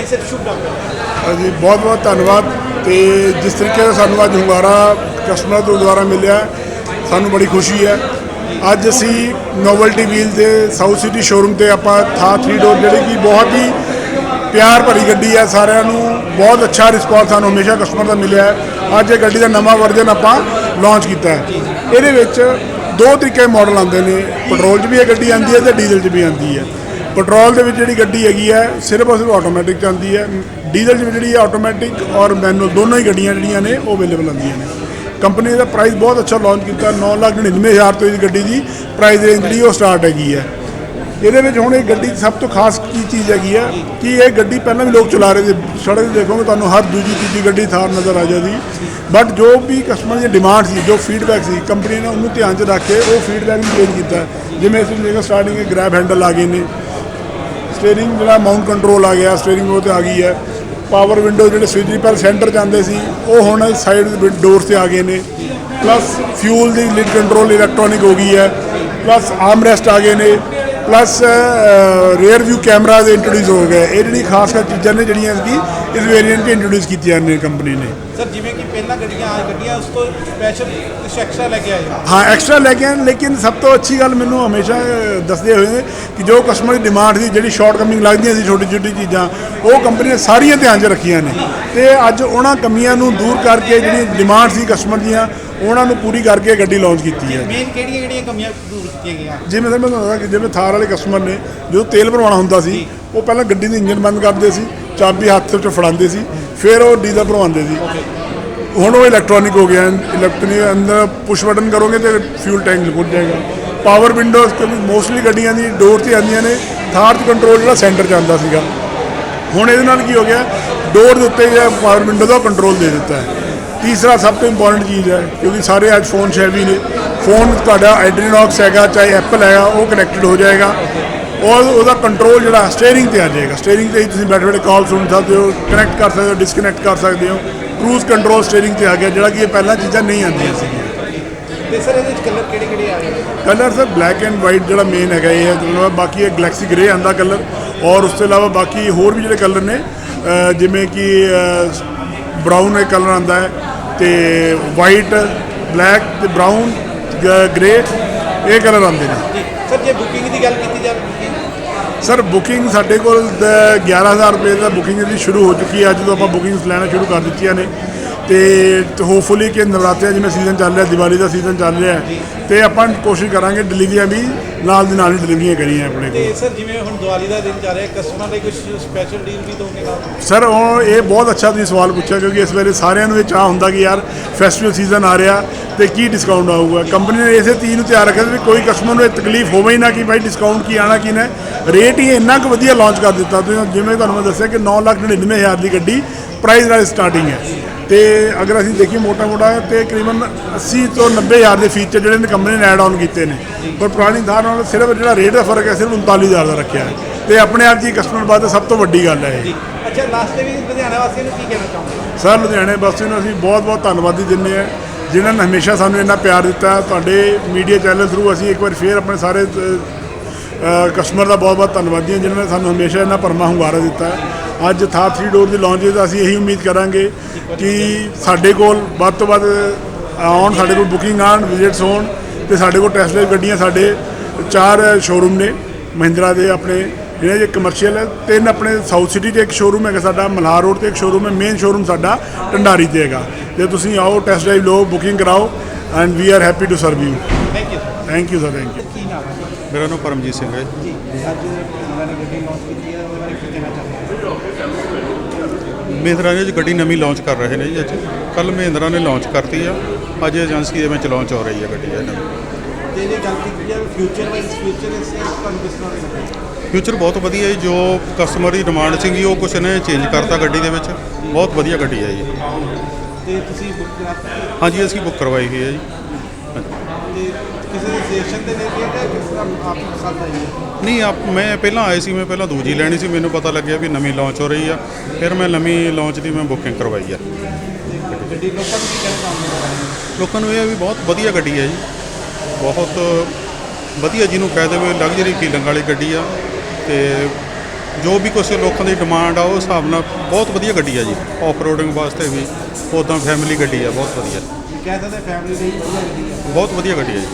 ਹਾਂਜੀ ਸਰ, ਸ਼ੁਭ ਨਾਮ ਹਾਂਜੀ, ਬਹੁਤ ਬਹੁਤ ਧੰਨਵਾਦ ਤੇ ਜਿਸ ਤਰੀਕੇ ਦਾ ਸਾਨੂੰ ਅੱਜ ਹੁੰਗਾਰਾ ਕਸਟਮਰ ਤੋਂ ਦੁਆਰਾ ਮਿਲਿਆ, ਸਾਨੂੰ ਬੜੀ ਖੁਸ਼ੀ ਹੈ। ਅੱਜ ਅਸੀਂ ਨੋਵਲਟੀ ਵੀਲ ਦੇ ਸਾਊਥ ਸਿਟੀ ਸ਼ੋਰੂਮ ਤੇ ਆਪਾਂ ਥਾ 3 ਡੋਰ ਜਿਹੜੀ ਕਿ ਬਹੁਤ ਹੀ ਪਿਆਰ ਭਰੀ ਗੱਡੀ ਹੈ, ਸਾਰਿਆਂ ਨੂੰ ਬਹੁਤ ਅੱਛਾ ਰਿਸਪੌਂਸ ਸਾਨੂੰ ਹਮੇਸ਼ਾ ਕਸਟਮਰ ਦਾ ਮਿਲਿਆ ਹੈ। ਅੱਜ ਇਹ ਗੱਡੀ ਦਾ ਨਵਾਂ ਵਰਜ਼ਨ ਆਪਾਂ ਲਾਂਚ ਕੀਤਾ ਹੈ। ਇਹਦੇ ਵਿੱਚ ਦੋ ਤਰੀਕੇ ਦੇ ਮਾਡਲ ਆਉਂਦੇ ਨੇ ਪੈਟਰੋਲ 'ਚ ਵੀ ਇਹ ਗੱਡੀ ਆਉਂਦੀ ਹੈ ਤੇ ਡੀਜ਼ਲ 'ਚ ਵੀ ਆਉਂਦੀ ਹੈ। ਪੈਟਰੋਲ ਦੇ ਵਿੱਚ ਜਿਹੜੀ ਗੱਡੀ ਹੈਗੀ ਹੈ ਸਿਰਫ ਔਰ ਸਿਰਫ ਆਟੋਮੈਟਿਕ ਚੱਲਦੀ ਹੈ। ਡੀਜ਼ਲ 'ਚ ਵੀ ਜਿਹੜੀ ਆਟੋਮੈਟਿਕ ਔਰ ਮੈਨੂਅਲ ਦੋਨੋਂ ਹੀ ਗੱਡੀਆਂ ਜਿਹੜੀਆਂ ਨੇ ਉਹ ਅਵੇਲੇਬਲ ਆਉਂਦੀਆਂ ਨੇ। ਕੰਪਨੀ ਦਾ ਪ੍ਰਾਈਸ ਬਹੁਤ ਅੱਛਾ ਲਾਂਚ ਕੀਤਾ 9,99,000 ਤੋਂ ਇਸ ਗੱਡੀ ਦੀ ਪ੍ਰਾਈਸ ਰੇਂਜ ਜਿਹੜੀ ਉਹ ਸਟਾਰਟ ਹੈਗੀ ਹੈ। ਇਹਦੇ ਵਿੱਚ ਹੁਣ ਇਹ ਗੱਡੀ ਸਭ ਤੋਂ ਖਾਸ ਕੀ ਚੀਜ਼ ਹੈਗੀ ਹੈ ਕਿ ਇਹ ਗੱਡੀ ਪਹਿਲਾਂ ਵੀ ਲੋਕ ਚਲਾ ਰਹੇ ਸੀ। ਸੜਕ ਤੇ ਦੇਖੋਗੇ ਤੁਹਾਨੂੰ ਹਰ ਦੂਜੀ ਤੀਜੀ ਗੱਡੀ ਥਾਰ ਨਜ਼ਰ ਆ ਜਾਂਦੀ। ਬਟ ਜੋ ਵੀ ਕਸਟਮਰ ਦੀ ਡਿਮਾਂਡ ਸੀ ਜੋ ਫੀਡਬੈਕ ਸੀ ਕੰਪਨੀ ਨੇ ਉਹਨੂੰ ਧਿਆਨ 'ਚ ਰੱਖ ਕੇ ਉਹ ਫੀਡਬੈਕ ਨੂੰ ਚੇਂਜ ਕੀਤਾ। ਜਿਵੇਂ ਇਸ ਅਸੀਂ ਦੇਖੋ ਸਟਾਰਟਿੰਗ ਗ੍ਰੈਬ ਹੈਂਡਲ ਆ ਗਏ ਨੇ। ਸਟੀਅਰਿੰਗ ਜਿਹੜਾ ਮਾਊਂਟ ਕੰਟਰੋਲ ਆ ਗਿਆ ਸਟੀਅਰਿੰਗ ਉਹ ਤੇ ਆ ਗਈ ਹੈ। ਪਾਵਰ ਵਿੰਡੋ ਜਿਹੜੇ ਸਵਿਚ ਪਰ ਸੈਂਟਰ ਜਾਂਦੇ ਸੀ, ਉਹ ਹੁਣ ਸਾਈਡ ਡੋਰਸ ਤੇ ਆ ਗਏ ਨੇ। ਪਲੱਸ ਫਿਊਲ ਦੀ ਲਿਡ ਕੰਟਰੋਲ ਇਲੈਕਟ੍ਰੋਨਿਕ ਹੋ ਗਈ ਹੈ। ਪਲੱਸ ਆਰਮ ਰੈਸਟ ਆ ਗਏ ਨੇ। ਪਲੱਸ ਰੀਅਰ ਵਿਊ ਕੈਮਰਾ ਦੇ ਇੰਟਰੋਡਿਊਸ ਹੋ ਗਏ। ਇਹ ਜਿਹੜੀ ਖਾਸ ਖਾਸ ਚੀਜ਼ਾਂ ਨੇ ਜਿਹੜੀਆਂ ਕਿ ਇਸ ਵੇਰੀਐਂਟ 'ਚ ਇੰਟਰੋਡਿਊਸ ਕੀਤੀਆਂ ਨੇ ਕੰਪਨੀ ਨੇ। ਸਰ ਜਿਵੇਂ ਕਿ ਪਹਿਲਾਂ ਗੱਡੀਆਂ ਆ ਗੱਡੀਆਂ ਉਸ ਤੋਂ ਸਪੈਸ਼ਲ ਐਕਸਟਰਾ ਲੈ ਕੇ ਆਏ ਹੋ? ਐਕਸਟਰਾ ਲੈ ਕੇ ਆਏ ਲੇਕਿਨ ਸਭ ਤੋਂ ਅੱਛੀ ਗੱਲ ਮੈਨੂੰ ਹਮੇਸ਼ਾ ਦੱਸਦੇ ਹੋਏ ਨੇ ਕਿ ਜੋ ਕਸਟਮਰ ਦੀ ਡਿਮਾਂਡ ਸੀ ਜਿਹੜੀ ਸ਼ਾਰਟ ਕਮਿੰਗ ਲੱਗਦੀਆਂ ਸੀ ਛੋਟੀ ਛੋਟੀ ਚੀਜ਼ਾਂ ਉਹ ਕੰਪਨੀ ਨੇ ਸਾਰੀਆਂ ਧਿਆਨ 'ਚ ਰੱਖੀਆਂ ਨੇ। ਤੇ ਅੱਜ ਉਹਨਾਂ ਕਮੀਆਂ ਨੂੰ ਦੂਰ ਕਰਕੇ ਜਿਹੜੀ ਡਿਮਾਂਡ ਸੀ ਕਸਟਮਰ ਦੀਆਂ ਉਹਨਾਂ ਨੂੰ ਪੂਰੀ ਕਰਕੇ ਗੱਡੀ ਲਾਂਚ ਕੀਤੀ ਹੈ। ਮੇਨ ਕਿਹੜੀਆਂ ਕਿਹੜੀਆਂ ਕਮੀਆਂ ਦੂਰ ਕੀਤੀਆਂ ਗਈਆਂ? ਜਿਵੇਂ ਮੈਂ ਤੁਹਾਨੂੰ ਦੱਸਦਾ ਕਿ ਜਿਵੇਂ ਥਾਰ ਵਾਲੇ ਕਸਟਮਰ ਨੇ ਜਦੋਂ ਤੇਲ ਭਰਵਾਉਣਾ ਹੁੰਦਾ ਸੀ ਉਹ ਪਹਿਲਾਂ ਗੱਡੀ ਦਾ ਇੰਜਨ ਬੰਦ ਕਰਦੇ ਸੀ ਚਾਬੀ ਹੱਥ ਵਿੱਚ ਫੜਾਉਂਦੇ ਸੀ ਫਿਰ ਉਹ ਡੀਜ਼ਲ ਭਰਵਾਉਂਦੇ ਸੀ। ਹੁਣ ਉਹ ਇਲੈਕਟ੍ਰੋਨਿਕ ਹੋ ਗਿਆ ਇਲੈਕਟ੍ਰੋਨਿਕ ਅੰਦਰ ਪੁਸ਼ ਬਟਨ ਕਰੋਗੇ ਤੇ ਫਿਊਲ ਟੈਂਕ ਖੁੱਲ ਜਾਏਗਾ। ਪਾਵਰ ਵਿੰਡੋਜ਼ ਕਿਉਂਕਿ ਮੋਸਟਲੀ ਗੱਡੀਆਂ ਦੀ ਡੋਰ ਤੇ ਆਉਂਦੀਆਂ ਨੇ ਥਾਰ 'ਚ ਕੰਟਰੋਲ ਜਿਹੜਾ ਸੈਂਟਰ 'ਚ ਆਉਂਦਾ ਸੀਗਾ। ਹੁਣ ਇਹਦੇ ਨਾਲ ਕੀ ਹੋ ਗਿਆ ਡੋਰ ਦੇ ਉੱਤੇ ਜਿਹੜਾ ਪਾਵਰ ਵਿੰਡੋ ਦਾ ਕੰਟਰੋਲ ਦੇ ਦਿੱਤਾ ਹੈ। ਤੀਸਰਾ ਸਭ ਤੋਂ ਇੰਪੋਰਟੈਂਟ ਚੀਜ਼ ਹੈ ਕਿਉਂਕਿ ਸਾਰੇ ਅੱਜ ਫੋਨ ਸ਼ੈਵੀ ਨੇ। ਫੋਨ ਤੁਹਾਡਾ ਐਡਰੀਨੌਕਸ ਹੈਗਾ ਚਾਹੇ ਐਪਲ ਹੈਗਾ ਉਹ ਕਨੈਕਟਡ ਹੋ ਜਾਏਗਾ। ਔਰ ਉਹਦਾ ਕੰਟਰੋਲ ਜਿਹੜਾ ਸਟੀਅਰਿੰਗ ਤੇ ਆ ਜਾਏਗਾ। ਸਟੀਅਰਿੰਗ ਤੇ ਹੀ ਤੁਸੀਂ ਬੈਠੇ ਬੈਠੇ ਕਾਲ ਸੁਣ ਸਕਦੇ ਹੋ ਕਨੈਕਟ ਕਰ ਸਕਦੇ ਹੋ ਡਿਸਕਨੈਕਟ ਕਰ ਸਕਦੇ ਹੋ। ਕਰੂਜ਼ ਕੰਟਰੋਲ ਸਟੀਅਰਿੰਗ ਤੇ ਆ ਗਿਆ ਜਿਹੜਾ ਕਿ ਇਹ ਪਹਿਲਾਂ ਚੀਜ਼ਾਂ ਨਹੀਂ ਆਉਂਦੀਆਂ ਸੀਗੀਆਂ। ਤੇ ਸਰ ਇਹਦੇ ਵਿੱਚ ਕਲਰ ਕਿਹੜੇ ਕਿਹੜੇ ਆ ਰਹੇ colour sir black and white ਜਿਹੜਾ ਮੇਨ ਹੈਗਾ ਇਹ ਹੈ ਬਾਕੀ ਇਹ ਗਲੈਕਸੀ ਗ੍ਰੇ ਆਂਦਾ ਕਲਰ ਔਰ ਉਸ ਤੋਂ ਇਲਾਵਾ ਬਾਕੀ ਹੋਰ ਵੀ ਜਿਹੜੇ ਕਲਰ ਨੇ ਜਿਵੇਂ ਕਿ ਬਰਾਊਨ ਇੱਕ ਕਲਰ ਆਂਦਾ ਹੈ। ਤੇ ਵਾਈਟ ਬਲੈਕ ਤੇ ਬਰਾਊਨ ਗ੍ਰੇ ਇਹ ਕਲਰ ਆਉਂਦੇ ਨੇ। ਸਰ ਜੇ ਬੁਕਿੰਗ ਦੀ ਗੱਲ ਕੀਤੀ ਜਾਵੇ ਸਰ ਬੁਕਿੰਗ ਸਾਡੇ ਕੋਲ ਦ- 11000 ਰੁਪਏ ਦਾ ਬੁਕਿੰਗ ਦੀ ਸ਼ੁਰੂ ਹੋ ਚੁੱਕੀ ਹੈ ਅੱਜ ਤੋਂ ਆਪਾਂ ਬੁਕਿੰਗਸ ਲੈਣਾ ਸ਼ੁਰੂ ਕਰ ਦਿੱਤੀਆਂ ਨੇ। ਤੇ ਹੋਪਫੁਲੀ ਕਿ ਨਵਰਾਤਰਿਆਂ ਜਿਵੇਂ ਸੀਜ਼ਨ ਚੱਲ ਰਿਹਾ ਦੀਵਾਲੀ ਦਾ ਸੀਜ਼ਨ ਚੱਲ ਰਿਹਾ ਤੇ ਆਪਾਂ ਕੋਸ਼ਿਸ਼ ਕਰਾਂਗੇ ਡਿਲੀਵਰੀਆਂ ਵੀ ਨਾਲ ਦੀ ਨਾਲ ਹੀ ਡਿਲੀਵਰੀਆਂ ਕਰੀਏ ਆਪਣੇ ਤੇ ਕੋਲ। ਸਰ ਜਿਵੇਂ ਹੁਣ ਦੀਵਾਲੀ ਦਾ ਦਿਨ ਜਾ ਰਿਹਾ ਕਸਟਮਰ ਲਈ ਕੁਝ ਸਪੈਸ਼ਲ ਡੀਲ ਵੀ ਦੋਗੇ ਨਾਲ? ਸਰ ਉਹ ਇਹ ਬਹੁਤ ਅੱਛਾ ਤੁਸੀਂ ਸਵਾਲ ਪੁੱਛਿਆ ਕਿਉਂਕਿ ਇਸ ਵੇਲੇ ਸਾਰਿਆਂ ਨੂੰ ਇਹ ਚਾਹ ਹੁੰਦਾ ਕਿ ਯਾਰ ਫੈਸਟੀਵਲ ਸੀਜ਼ਨ ਆ ਰਿਹਾ ਤੇ ਕੀ ਡਿਸਕਾਊਂਟ ਆਊਗਾ? ਕੰਪਨੀ ਨੇ ਇਸੇ ਚੀਜ਼ ਨੂੰ ਤਿਆਰ ਰੱਖਿਆ ਵੀ ਕੋਈ ਕਸਟਮਰ ਨੂੰ ਇਹ ਤਕਲੀਫ ਹੋਵੇ ਹੀ ਨਾ ਕਿ ਭਾਈ ਡਿਸਕਾਊਂਟ ਕੀ ਆਣਾ ਕੀ ਨਾ। ਰੇਟ ਹੀ ਇੰਨਾ ਕੁ ਵਧੀਆ ਲਾਂਚ ਕਰ ਦਿੱਤਾ ਤੁਸੀਂ ਜਿਵੇਂ ਤੁਹਾਨੂੰ ਮੈਂ ਦੱਸਿਆ ਕਿ 9,99,000 ਦੀ ਗੱਡੀ ਪ੍ਰਾਈਸ ਨਾਲ ਸਟਾਰਟਿੰਗ ਹੈ। ਤੇ ਅਗਰ ਅਸੀਂ ਦੇਖੀਏ ਮੋਟਾ ਮੋਟਾ ਤੇ ਤਕਰੀਬਨ 80 ਤੋਂ 90000 ਦੇ ਫੀਚਰ ਜਿਹੜੇ ਨੇ ਕੰਪਨੀ ਨੇ ਐਡ ਆਨ ਕੀਤੇ ਨੇ। ਪਰ ਪੁਰਾਣੀ ਥਾਰ ਨਾਲ ਸਿਰਫ ਜਿਹੜਾ ਰੇਟ ਦਾ ਫ਼ਰਕ ਹੈ ਸਿਰਫ 39000 ਦਾ ਰੱਖਿਆ ਹੈ। ਤੇ ਆਪਣੇ ਆਪ ਜੀ ਕਸਟਮਰ ਬਾਅਦ ਸਭ ਤੋਂ ਵੱਡੀ ਗੱਲ ਹੈ ਇਹ। ਅੱਛਾ ਲਾਸਟ ਤੇ ਵੀ ਲੁਧਿਆਣਾ ਵਾਸੀਆਂ ਨੂੰ ਕੀ ਕਹਿਣਾ ਚਾਹੁੰਦੇ ਸਰ ਲੁਧਿਆਣੇ ਵਾਸੀਆਂ ਨੂੰ ਅਸੀਂ ਬਹੁਤ ਬਹੁਤ ਧੰਨਵਾਦੀ ਦਿੰਦੇ ਹਾਂ। ਜਿਨ੍ਹਾਂ ਨੇ ਹਮੇਸ਼ਾ ਸਾਨੂੰ ਇੰਨਾ ਪਿਆਰ ਦਿੱਤਾ। ਤੁਹਾਡੇ ਮੀਡੀਆ ਚੈਨਲ ਥਰੂ ਅਸੀਂ ਇੱਕ ਵਾਰ ਫੇਰ ਆਪਣੇ ਸਾਰੇ ਕਸਟਮਰ ਦਾ ਬਹੁਤ ਬਹੁਤ ਧੰਨਵਾਦੀ ਹਾਂ ਜਿਨ੍ਹਾਂ ਨੇ ਸਾਨੂੰ ਹਮੇਸ਼ਾ ਇੰਨਾ ਭਰਮਾ ਹੁੰਗਾਰਾ ਦਿੱਤਾ। ਅੱਜ ਥਾ 3 ਡੋਰ ਦੀ ਲਾਂਚ ਦਾ ਅਸੀਂ ਇਹੀ ਉਮੀਦ ਕਰਾਂਗੇ ਕਿ ਸਾਡੇ ਕੋਲ ਵੱਧ ਤੋਂ ਵੱਧ ਆਉਣ ਸਾਡੇ ਕੋਲ ਬੁਕਿੰਗ ਆਉਣ ਵਿਜ਼ਿਟਸ ਹੋਣ ਤੇ ਸਾਡੇ ਕੋਲ ਟੈਸਟ ਡਰਾਈਵ ਗੱਡੀਆਂ ਸਾਡੇ ਚਾਰ ਸ਼ੋਰੂਮ ਨੇ ਮਹਿੰਦਰਾ ਦੇ ਆਪਣੇ ਜਿਹੜੇ ਜੇ ਕਮਰਸ਼ੀਅਲ ਹੈ ਤਿੰਨ ਆਪਣੇ ਸਾਊਥ ਸਿਟੀ 'ਚ ਇੱਕ ਸ਼ੋਰੂਮ ਹੈਗਾ ਸਾਡਾ ਮਲਹਾਰ ਰੋਡ ਤੇ ਇੱਕ ਸ਼ੋਰੂਮ ਹੈ ਮੇਨ ਸ਼ੋਰੂਮ ਸਾਡਾ ਢੰਡਾਰੀ ਤੇ ਹੈਗਾ। ਤੇ ਤੁਸੀਂ ਆਓ ਟੈਸਟ ਡਰਾਈਵ ਲਓ ਬੁਕਿੰਗ ਕਰਾਓ and we are happy to serve you thank you thank you sir thank you ਮੇਰਾ ਨਾਮ ਪਰਮਜੀਤ ਸਿੰਘ ਹੈ। ਜੀ ਅੱਜ ਇਹਨਾਂ ਨੇ ਗੱਡੀ ਲਾਂਚ ਕੀਤੀ ਹੈ ਉਹਦੇ ਬਾਰੇ ਕੀ ਕਹਿਣਾ ਚਾਹੁੰਦੇ ਹੋ ਮਹਿੰਦਰਾ ਨੇ ਜੀ ਗੱਡੀ ਨਵੀਂ ਲਾਂਚ ਕਰ ਰਹੇ ਨੇ ਜੀ ਅੱਜ। ਕੱਲ ਮਹਿੰਦਰਾ ਨੇ ਲਾਂਚ ਕਰਤੀ ਆ। ਅੱਜ ਏਜੰਸੀ ਦੇ ਵਿੱਚ ਲਾਂਚ ਹੋ ਰਹੀ ਹੈ ਗੱਡੀ ਇਹ ਨਵੀਂ ਤੇ ਜੇ ਗੱਲ ਕੀਤੀ ਜਾਵੇ ਫਿਊਚਰ ਵਾਈਜ਼ ਫਿਊਚਰ ਇਸ ਤੁਹਾਨੂੰ ਕਿਸ ਤਰ੍ਹਾਂ ਦਾ ਲੱਗਦਾ? ਫਿਊਚਰ ਬਹੁਤ ਵਧੀਆ ਹੈ ਜੋ ਕਸਟਮਰ ਦੀ ਡਿਮਾਂਡ ਸੀਗੀ ਉਹ ਕੁਛ ਨੇ ਚੇਂਜ ਕਰਤਾ ਗੱਡੀ ਦੇ ਵਿੱਚ। ਬਹੁਤ ਵਧੀਆ ਗੱਡੀ ਹੈ ਜੀ। ਤੇ ਤੁਸੀਂ ਬੁੱਕ ਕਰਾ ਹਾਂਜੀ ਅਸੀਂ ਬੁੱਕ ਕਰਵਾਈ ਹੋਈ ਹੈ ਜੀ। ਕਿਸੇ ਦੇ ਸਜੈਸ਼ਨ ਤੇ ਲੈ ਕੇ ਜਾਂ ਕਿਸ ਤਰ੍ਹਾਂ ਆਪ ਨੂੰ ਪਸੰਦ ਆਈ ਹੈ? ਨਹੀਂ ਆਪ ਮੈਂ ਪਹਿਲਾਂ ਆਏ ਸੀ ਮੈਂ ਪਹਿਲਾਂ ਦੂਜੀ ਲੈਣੀ ਸੀ ਮੈਨੂੰ ਪਤਾ ਲੱਗਿਆ ਵੀ ਨਵੀਂ ਲਾਂਚ ਹੋ ਰਹੀ ਆ। ਫਿਰ ਮੈਂ ਨਵੀਂ ਲਾਂਚ ਦੀ ਮੈਂ ਬੁਕਿੰਗ ਕਰਵਾਈ ਆ। ਤੇ ਗੱਡੀ ਲੋਕਾਂ ਨੂੰ ਕੀ ਕਹਿਣਾ ਚਾਹੁੰਦੇ ਹੋ? ਲੋਕਾਂ ਨੂੰ ਇਹ ਆ ਵੀ ਬਹੁਤ ਵਧੀਆ ਗੱਡੀ ਹੈ ਜੀ। ਬਹੁਤ ਵਧੀਆ ਜਿਹਨੂੰ ਕਹਿ ਦੇਵੇ ਲਗਜ਼ਰੀ ਫੀਲਿੰਗ ਵਾਲੀ ਗੱਡੀ ਆ। ਤੇ ਜੋ ਵੀ ਕੁਛ ਲੋਕਾਂ ਦੀ ਡਿਮਾਂਡ ਆ ਉਹ ਹਿਸਾਬ ਨਾਲ ਬਹੁਤ ਵਧੀਆ ਗੱਡੀ ਆ ਜੀ। ਆਫ ਰੋਡਿੰਗ ਵਾਸਤੇ ਵੀ ਉਦਾਂ ਫੈਮਿਲੀ ਗੱਡੀ ਆ ਬਹੁਤ ਵਧੀਆ। ਕਹਿ ਸਕਦੇ ਫੈਮਿਲੀ ਲਈ ਵਧੀਆ ਗੱਡੀ ਹੈ ਬਹੁਤ ਵਧੀਆ ਗੱਡੀ ਆ ਜੀ।